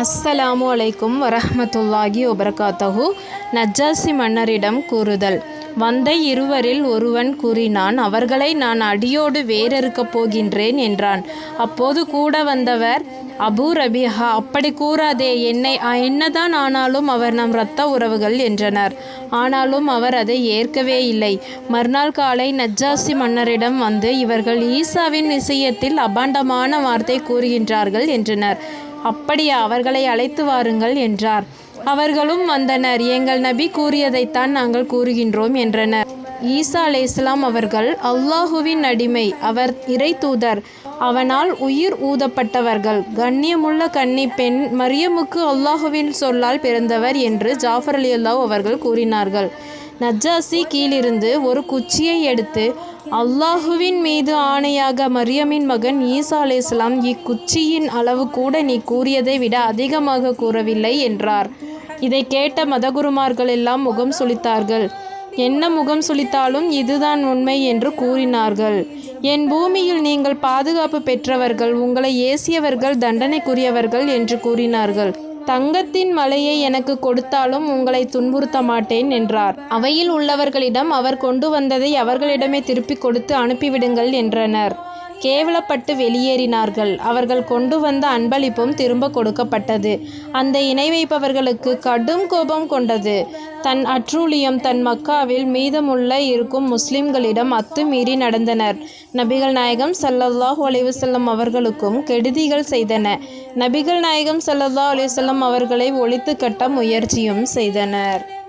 அஸ்ஸலாமு அலைக்கும் வரஹமத்துல்லாஹி ஒபரகாத்தஹு நஜாசி மன்னரிடம் கூறுதல் வந்த இருவரில் ஒருவன் கூறினான் அவர்களை நான் அடியோடு வேறறுக்கப் போகின்றேன் என்றான். அப்போது கூட வந்தவர் அபூ ரபிஹா அப்படி கூறாதே என்னை என்னதான் ஆனாலும் அவர் நம் இரத்த உறவுகள் என்றனர். ஆனாலும் அவர் அதை ஏற்கவே இல்லை. மறுநாள் காலை நஜ்ஜாசி மன்னரிடம் வந்து இவர்கள் ஈசாவின் விஷயத்தில் அபாண்டமான வார்த்தை கூறுகின்றார்கள் என்றனர். அப்படியா அவர்களை அழைத்து வாருங்கள் என்றார். அவர்களும் வந்தனர். எங்கள் நபி கூறியதைத்தான் நாங்கள் கூறுகின்றோம் என்றனர். ஈசா அலே இஸ்லாம் அவர்கள் அல்லாஹுவின் அடிமை அவர் இறை தூதர். அவனால் உயிர் ஊதப்பட்டவர்கள். கண்ணியமுள்ள கன்னி பெண் மரியமுக்கு அல்லாஹுவின் சொல்லால் பிறந்தவர் என்று ஜாஃபர் அலி அல்லாஹ் அவர்கள் கூறினார்கள். நஜாசி கீழிருந்து ஒரு குச்சியை எடுத்து அல்லாஹுவின் மீது ஆணையாக மரியமின் மகன் ஈசா அலேஸ்லாம் இக்குச்சியின் அளவு கூட நீ கூறியதை விட அதிகமாக கூறவில்லை என்றார். இதை கேட்ட மதகுருமார்கள் எல்லாம் முகம் சுளித்தார்கள். என்ன முகம் சுளித்தாலும் இதுதான் உண்மை என்று கூறினார்கள். என் பூமியில் நீங்கள் பாதுகாப்பு பெற்றவர்கள் உங்களை ஏசியவர்கள் தண்டனைக்குரியவர்கள் என்று கூறினார்கள். தங்கத்தின் மலையை எனக்கு கொடுத்தாலும் உங்களை துன்புறுத்த மாட்டேன் என்றார். அவையில் உள்ளவர்களிடம் அவர் கொண்டு வந்ததை அவர்களிடமே திருப்பி கொடுத்து அனுப்பிவிடுங்கள் என்றனர். கேவலப்பட்டு வெளியேறினார்கள். அவர்கள் கொண்டு வந்த அன்பளிப்பும் திரும்ப கொடுக்கப்பட்டது. அந்த இணை வைப்பவர்களுக்கு கடும் கோபம் கொண்டது. தன் அற்றூழியம் தன் மக்காவில் மீதமுள்ள இருக்கும் முஸ்லிம்களிடம் அத்துமீறி நடந்தனர். நபிகள் நாயகம் சல்லல்லாஹு அலைவசல்லம் அவர்களுக்கும் கெடுதிகள் செய்தன. நபிகள் நாயகம் சல்லல்லா அலைவசல்லம் அவர்களை ஒழித்து கட்ட முயற்சியும் செய்தனர்.